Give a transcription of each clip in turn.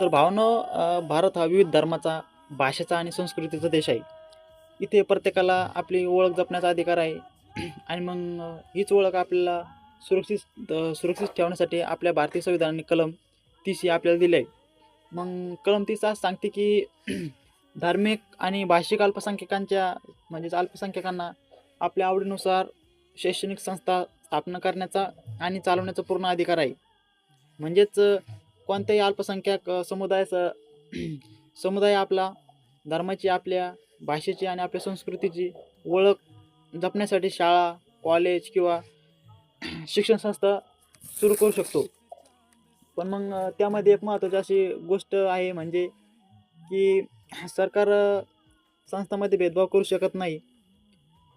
तर भावनं भारत हा विविध धर्माचा भाषेचा आणि संस्कृतीचा देश आहे. इथे प्रत्येकाला आपली ओळख जपण्याचा अधिकार आहे. आणि मग हीच ओळख आपल्याला सुरक्षित सुरक्षित ठेवण्यासाठी आपल्या भारतीय संविधानाने कलम तीस ही आपल्याला दिली आहे. मग कलम तीस आज सांगते की धार्मिक आणि भाषिक अल्पसंख्याकांच्या म्हणजेच अल्पसंख्याकांना आपल्या आवडीनुसार शैक्षणिक संस्था स्थापना करण्याचा आणि चालवण्याचा पूर्ण अधिकार आहे. म्हणजेच कोणत्याही अल्पसंख्याक समुदायाचा समुदाय आपला धर्माची आपल्या भाषेची आणि आपल्या संस्कृतीची ओळख जपण्यासाठी शाळा कॉलेज किंवा शिक्षण संस्था सुरू करू शकतो. पण मग त्यामध्ये एक महत्त्वाची अशी गोष्ट आहे म्हणजे की सरकार संस्थामध्ये भेदभाव करू शकत नाही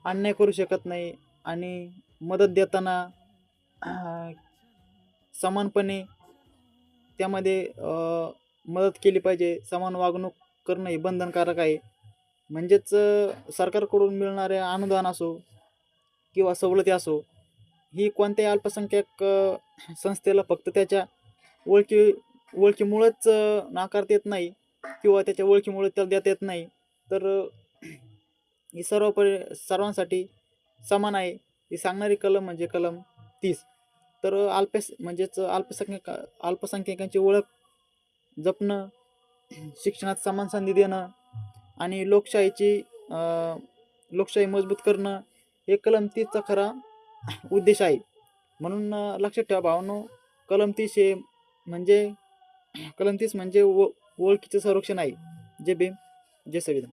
अन्याय करू शकत नाही आणि मदत देताना समानपणे त्यामध्ये मदत केली पाहिजे. समान वागणूक करणं हे बंधनकारक आहे. म्हणजेच सरकारकडून मिळणारे अनुदान असो किंवा सवलती असो ही कोणत्याही अल्पसंख्याक संस्थेला फक्त त्याच्या ओळखी ओळखीमुळंच नाकारता येत नाही किंवा त्याच्या ओळखीमुळे त्याला देता येत नाही. तर ही सर्व परि सर्वांसाठी समान आहे. ही सांगणारी कलम म्हणजे कलम तीस. तर अल्पस म्हणजेच अल्पसंख्याक अल्पसंख्याकांची ओळख जपणं शिक्षणात समान संधी देणं आणि लोकशाहीची लोकशाही मजबूत करणं हे कलम तीसचा खरा उद्देश आहे. म्हणून लक्षात ठेवा भावनो कलम तीस हे म्हणजे कलम तीस म्हणजे ओ ओळखीचं संरक्षण आहे. जय भीम जय संविधान.